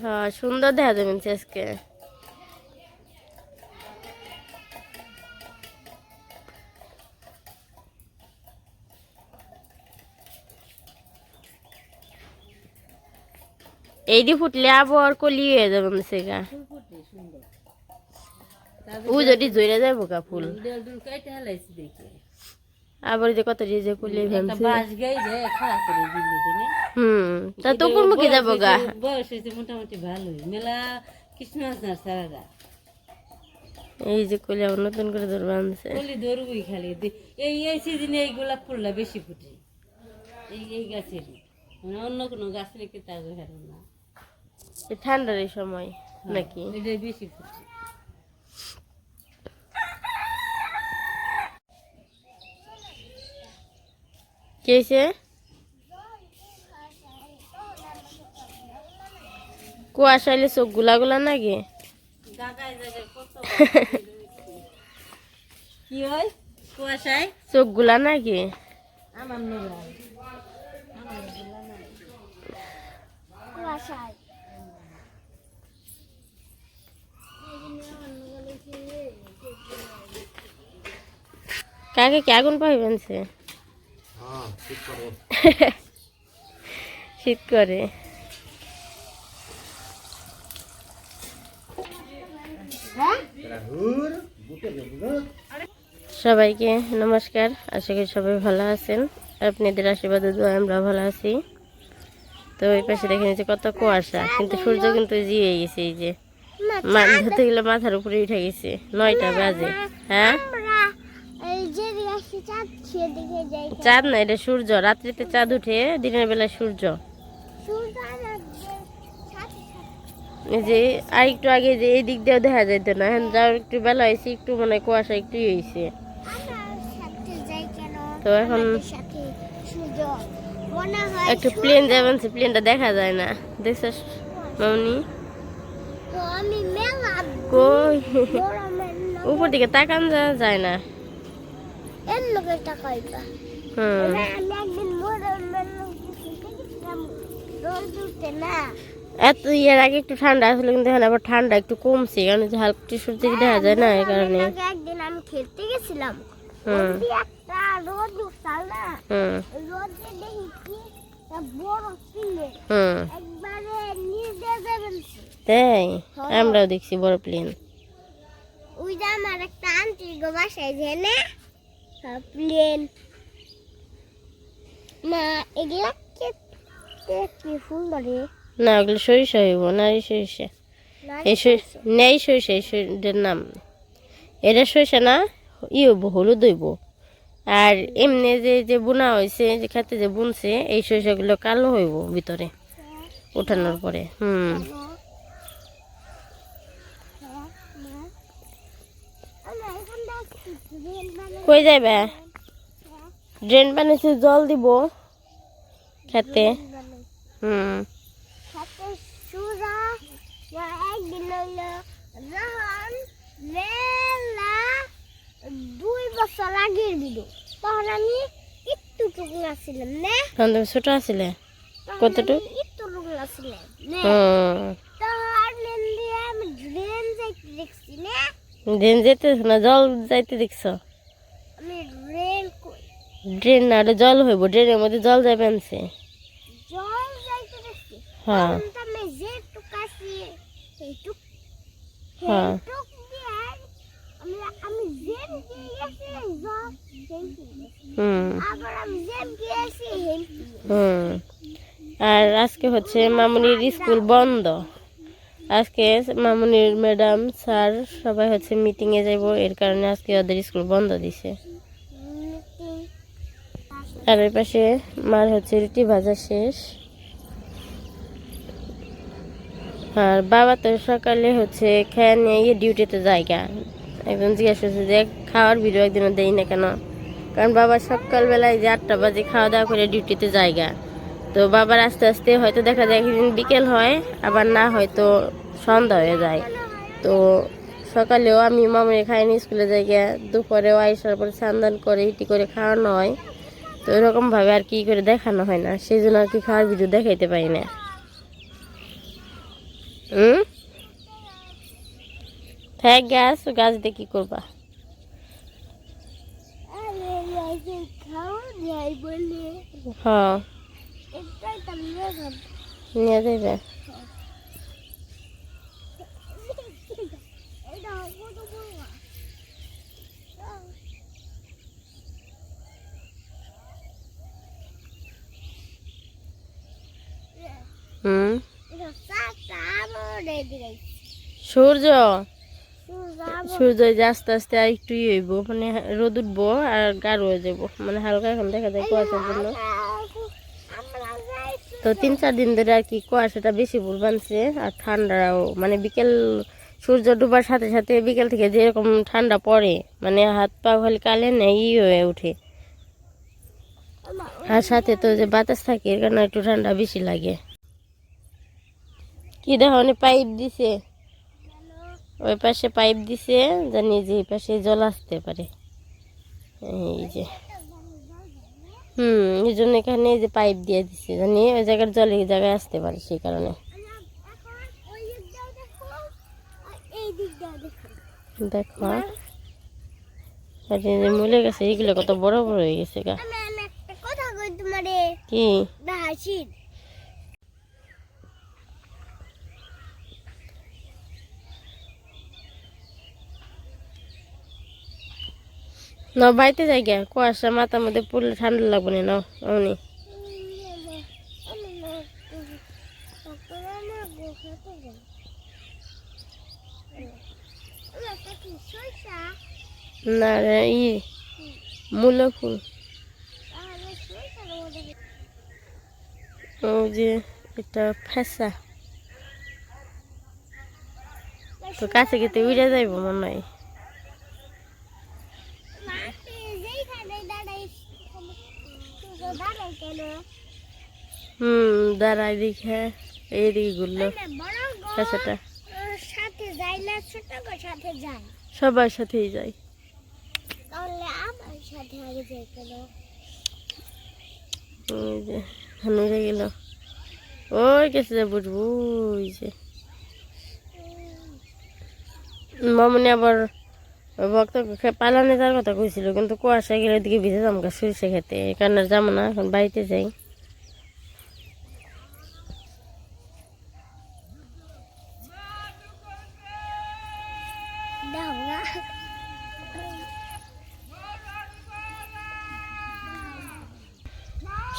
হ্যাঁ সুন্দর দেখা যাবেন আজকে। এইটি ফুটলে আবার কলি হয়ে যাবে সেগা ও যদি জইরা যাব গা ফুল। দেখি। আবার যে কত যে কলি ভাবছে বাঁশ গাই যে খাড়া করে দিলি দিনে হুম তা তো কোন মুখে যাব গা? বয়স হয়েছে মোটামুটি ভালোই। মেলা কৃষ্ণ আসনার সারারা এই যে কলি নতুন করে ধরবা আনছে বলি ধরবই খালি। এই এই সিজনে এই গোলাপ ফুলটা বেশি ফুটে। এই এই গাছেরই। মানে অন্য কোনো গাছ রেখে তার না। এই ঠান্ডার এই সময় নাকি? এটাই বেশি ফুটে। কি হয়েছে কুয়াশা এলে চোখগুলা গুলা নাকি কি হয়? কুয়াশায়? চোখগুলা নাকি? আমার কাকে কে আগুন পাইবেন সে? শীত করে। সবাইকে নমস্কার আশা করি সবাই ভালো আছেন। আপনাদের আশীর্বাদে দোয়া আমরা ভালো আছি। তো ওই পাশে দেখে নিচ্ছে কত কুয়াশা কিন্তু সূর্য কিন্তু জিয়ে গেছে এই যে। ধরতে গেলে মাথার উপরে উঠে গেছে। নয়টা বাজে। হ্যাঁ? চাঁদ না এটা সূর্য। রাত্রিতে চাঁদ উঠে দিনের বেলা সূর্য। এই যে আর একটু আগে যে এই দিক দিয়েও দেখা যেত না। এখন যাও একটু বেলা হয়েছে একটু মানে কুয়াশা একটু হয়েছে। তো এখন একটু প্লেন যাবেন সে প্লেনটা দেখা যায় না। দেখছিস মামনি উপর দিকে তাকান যা- যায় না। এর টাকা হইবা হুম। আমি একদিন এত ইয়ের আগে একটু ঠান্ডা আসলে কিন্তু এখন আবার ঠান্ডা একটু কমছে কারণ যে হালকা একটু সূর্য দেখা যায় না এই কারণে। একদিন আমি খেলতে গেছিলাম। হুম। একটা রোদ উঠতাল না হুম। রোদে দেখি কি বড় ছিলে হুম। একবারে নিচ যাবেন তাই? আমরাও দেখছি বড় প্লেন। ওই যে আমার একটা আন্টির গো বাসায় জেনে? প্লেন মা এগুলা কে ফুল ধরে না ওগুলো সরিষা হইব নারী সরিষা। এই নেই সরিষা এই সরিষার নাম। এটা সরিষা না ই হইব হলুদ হইব। আর এমনি যে যে বোনা হয়েছে যে খেতে যে বুনছে এই সরিষাগুলো কালো হইব ভিতরে উঠানোর পরে হুম। কই যাবে ড্রেন বানিয়েছে জল দিব খেতে। হুম। দুই বছর আগের ভিডিও তখন আমি একটু টুকরা ছিলাম না। তখন তুমি ছোট আছিলে? তখন কতটুক? একটু টুকরা ছিলাম তখন আমি ড্রেন যাইতে দেখছি না। ড্রেন যেতে না জল যাইতে দেখছ? ড্রেন না ওটা জল হইব ড্রেনের মধ্যে জল যাবে আনছে হ্যাঁ। হ্যাঁ। হুম। আর আজকে হচ্ছে মামুনির স্কুল বন্ধ। আজকে মামুনির ম্যাডাম স্যার সবাই হচ্ছে মিটিংয়ে যাব এর কারণে আজকে ওদের স্কুল বন্ধ দিছে। আর ওই পাশে মার হচ্ছে রুটি ভাজা শেষ। আর বাবা তো সকালে হচ্ছে খেয়ে নিয়ে ডিউটিতে জায়গা। একজন জিজ্ঞাসা করছে যে, খাওয়ার ভিডিও একদিনও দেই না কেন? কারণ বাবা সকালবেলায় যে আটটা বাজে খাওয়া দাওয়া করে ডিউটিতে জায়গা। তো বাবার আস্তে আস্তে হয়তো দেখা যায় একদিন বিকেল হয়, আবার না হয়তো সন্ধ্যা হয়ে যায়। তো সকালেও আমি মামুনি খাইনি স্কুলে যাই দুপুরেও আইসার পরে স্নান করে ইটি করে খাওয়ানো হয়। তো এরকমভাবে আর কি করে দেখানো হয় না। সেই জন্য আর কি খাওয়ার ভিডিও দেখাইতে পারি না। হুম? থাক গাছ গাছ দিয়ে কি করবা? হ্যাঁ। নিয়ে যাব নিয়ে যাবে এটা কত বড় হুম এটা সাতটা আবার রেডি গাইছে সূর্য? সূর্য যে আস্তে আস্তে আর একটু ইয়ে হইব মানে রোদ উঠবো আর গাঢ় হয়ে যাব মানে হালকা এখন দেখা যায় কুয়াশার জন্য। তো তিন চার দিন ধরে আর কি কুয়াশাটা বেশি ভুল বানছে আর ঠান্ডাও মানে বিকেল সূর্য ডুবার সাথে সাথে বিকেল থেকে যেরকম ঠান্ডা পড়ে মানে হাত পা খালি কালে নেই ই হয়ে ওঠে। আর সাথে তো যে বাতাস থাকে এর কারণে একটু ঠান্ডা বেশি লাগে। কি দেখো পাইপ দিছে। ওই পাশে পাইপ দিছে জানি যে এই পাশে জল আসতে পারে। এই যে। হুম এই জন্য এখানে এই যে পাইপ দিয়ে দিছে জানি। ওই জায়গার জল এই জায়গায় আসতে পারে সেই কারণে। দেখো। মূলে গেছে এইগুলো কত বড় বড় হয়ে গেছে গা। কি? না বাড়িতে যাই গিয়া। কুয়াশা, মাথার মধ্যে পড়লে ঠান্ডা লাগবে না অমনি। না রে, ই মূলো ফুল। ওই যে, এটা ফেসা। তো কাছে গেতে উড়ে যাইব মনে হয়। হুম দাঁড়াই দেখে। এইদিকে ঘুরলো ফেসাটা সাথে যাই না ছোট সাথে যাই। সবার সাথেই যাই। তাহলে আমার সাথে আগে যাই কেন? ওই হানুরে গেল। ওই গেছে যে বুঝব ওই যে। মামনি আবার ভক্ত পালানে যাওয়ার কথা কইছিল, কিন্তু কুয়াশা গেলে দিকে ভিজে গা সরিষা খেতে। কারণে যাব না, এখন বাড়িতে যাই।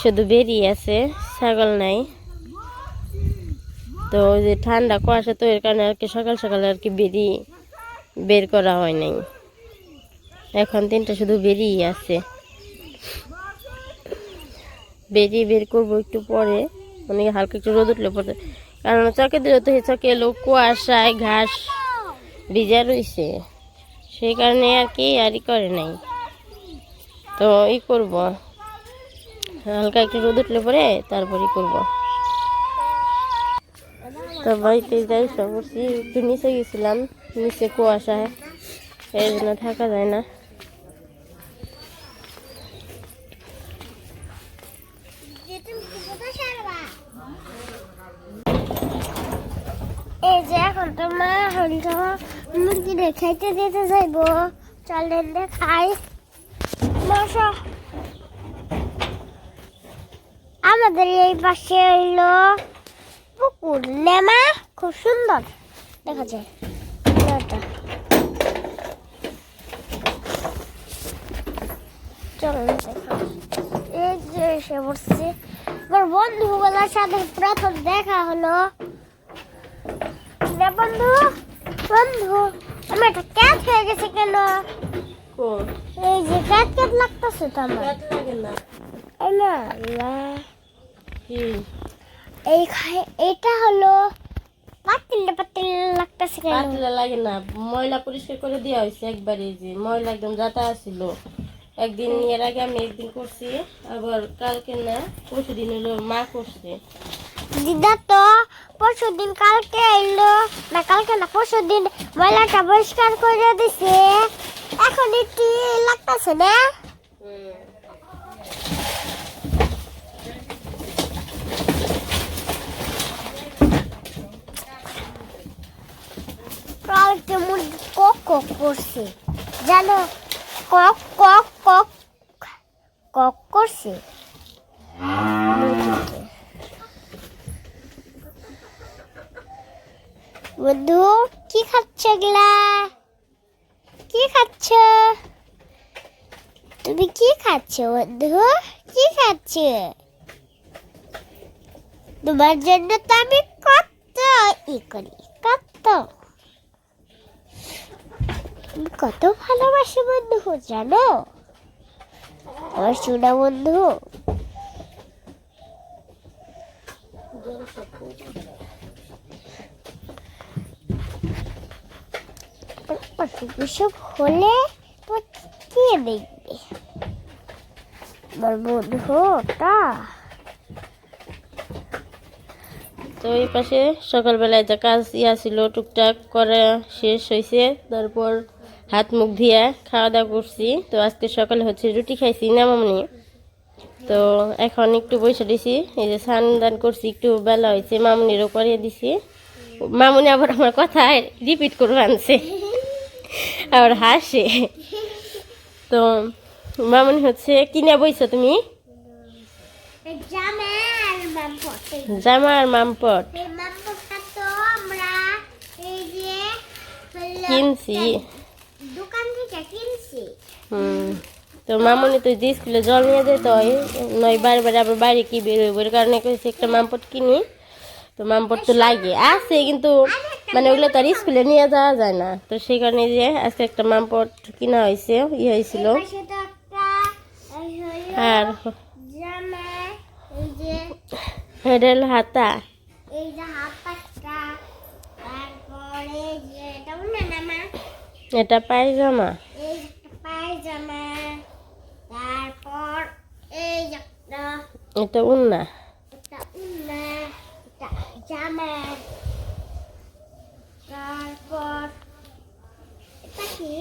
শুধু বেরিয়ে আছে, ছাগল নাই। তো ওই যে ঠান্ডা কুয়াশা তো এর কারণে আর কি সকাল সকাল আর কি বেরিয়ে বের করা হয় নাই। এখন তিনটা শুধু বেরিয়ে আছে। বেরিয়ে বের করব একটু পরে। মানে হালকা একটু রোদ উঠলে পরে। কারণ চকে দিলে তো চকে এলো কুয়াশায় ঘাস ভিজা রয়েছে সেই কারণে আর কি আরই করে নাই। তো ই করব। হালকা একটু রোদ উঠলে পরে তারপরে করব। তো বাড়িতে যাই সব একটু নিচে গেছিলাম। নিচে কুয়াশায় এই জন্য থাকা যায় না। এই যে এখন তো মা এখন তো মুরগিরে খাইতে দিতে যাইব। চলেন দেখাই বসো। আমাদের এই পাশে হইল পুকুর। নেমা খুব সুন্দর। দেখা যায় এটা। চলুন এই যে এসে সাথে প্রথম দেখা হলো বন্ধু বন্ধু আমার একটা ক্যাট হয়ে কেন এই যে ক্যাট ক্যাট লাগতেছে তো আমার এই না খাই- হলো পাতিল পাতিল লাগতেছে কেন লাগে না ময়লা পরিষ্কার করে দেওয়া হয়েছে একবারে যে ময়লা একদম যাতা ছিল একদিন এর আগে আমি একদিন করছি আবার কালকে না পরশু দিন হলো মা করছে। দিদা তো পরশু দিন কালকে এলো না কালকে না পরশু দিন ময়লাটা পরিষ্কার করে দিছে। এখন একটু লাগতেছে না? কালকে মুরগি কক করছে। জানো কক কক কক কক করছে বন্ধু, কি খাচ্ছ এগুলা? কি খাচ্ছ? তুমি কি খাচ্ছ বন্ধু? কি খাচ্ছ? তোমার জন্য তো আমি কত ই করি, কত আমি কত ভালোবাসি বন্ধু, জানো? আমার সোনা বন্ধু। বিসুখ হলে কে দেখবে? তো এই পাশে সকালবেলায় যা কাজ ইয়া ছিল, টুকটাক করা শেষ হয়েছে তারপর হাত মুখ ধুয়ে খাওয়া দাওয়া করছি। তো আজকে সকালে হচ্ছে রুটি খাইছি না মামনি তো এখন একটু বসে দিছি এই যে স্নান দান করছি একটু বেলা হয়েছে মামনিরও করিয়ে দিছি। মামনি আবার আমার কথা রিপিট করে আনছে আবার হাসে। তো মামনি হচ্ছে কিনে বইছো তুমি? জামার জামা আর মামপট। কিনছি দোকান থেকে কিনছি হুম তো মামনি তো যে স্কুলে জল নিয়ে যেত হয় নয় বারবার আবার বাইরে কি বেরোয় ওর কারণে কইছে একটা মামপট কিনি। তো মামপট তো লাগে আছে কিন্তু মানে ওগুলো তো আর স্কুলে নিয়ে যাওয়া যায় না। তো সেই কারণে যে আজকে একটা মামপট কিনা হয়েছে ইয়ে হয়েছিল আর হেডেল হাতা। এটা পায়জামা। যে তারপর এই একটা এটা উন্না। একটা উন্না একটা জামা তারপর এটা কি?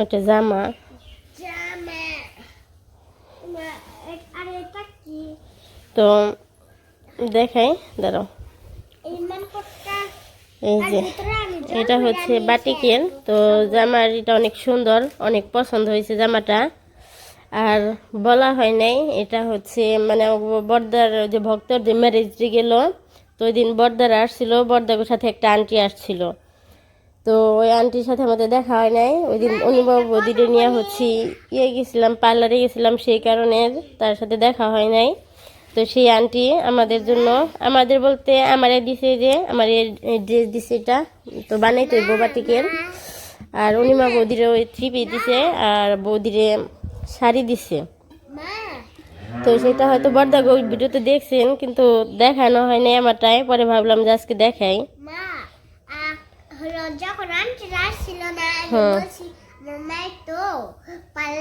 ওটা জামা। জামা। আর এটা কি? তো দেখাই দাঁড়াও। এই যে। এটা হচ্ছে বাটিকের তো জামার এটা অনেক সুন্দর, অনেক পছন্দ হয়েছে জামাটা। আর বলা হয় নাই, এটা হচ্ছে মানে বর্দার যে ভক্তর যে ম্যারেজ গেল, তো ওই দিন বর্দার আসছিল, বর্দার সাথে একটা আন্টি আসছিল। তো ওই আন্টির সাথে আমাদের দেখা হয় নাই। ওই দিন অনুভব বদিরে নিয়ে হচ্ছে ইয়ে গেছিলাম পার্লারে গেছিলাম সেই কারণে তার সাথে দেখা হয় নাই। তো সেই আন্টি আমাদের জন্য আমাদের বলতে আমার দিছে যে আমার ড্রেস দিছে এটা তো বানাইতে হইব বাটিকের। আর অনিমা বৌদিরে ওই থ্রি পিস দিছে আর বৌদিরে শাড়ি দিছে। তো সেটা হয়তো বর্দা গো ভিডিওতে দেখছেন কিন্তু দেখানো হয় নাই আমারটাই পরে ভাবলাম যে আজকে দেখাই। হ্যাঁ। তো পাল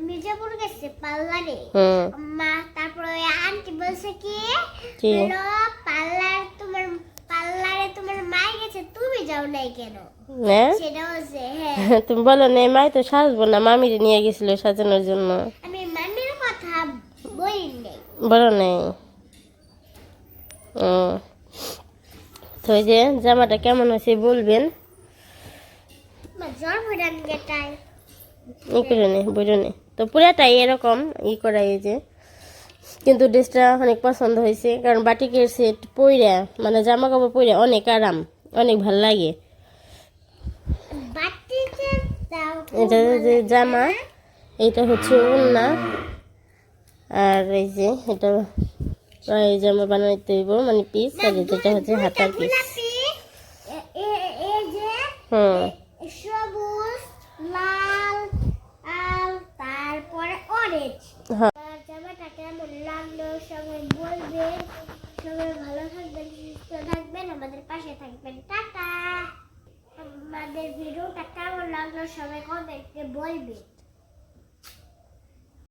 মির্জাপুর গেছে পার্লারে মা তারপরে আন্টি বলছে কি কি? হলো পার্লার তোমার পার্লারে তোমার গেছে তুমি যাও নাই কেন সেটা হ্যাঁ তুমি বলো না মাই তো সাজবো না মামিরে নিয়ে গেছিল সাজানোর জন্য আমি মামির কথা বলি নাই বলো নেই তো যে জামাটা কেমন হয়েছে বলবেন মা জ্বর ভরান গেটাই ই করে নে বুঝো নে? তো পুরাটাই এরকম ই করা এই যে। কিন্তু ড্রেসটা অনেক পছন্দ হয়েছে কারণ বাটিকের সেট পইরা মানে জামা কাপড় পইরা অনেক আরাম অনেক ভালো লাগে। এটা যে জামা এইটা হচ্ছে উন্না আর এই যে এটা এই জামা বানাইতে হইব মানে পিস আর যেটা হচ্ছে হাতার পিস হুম। baby.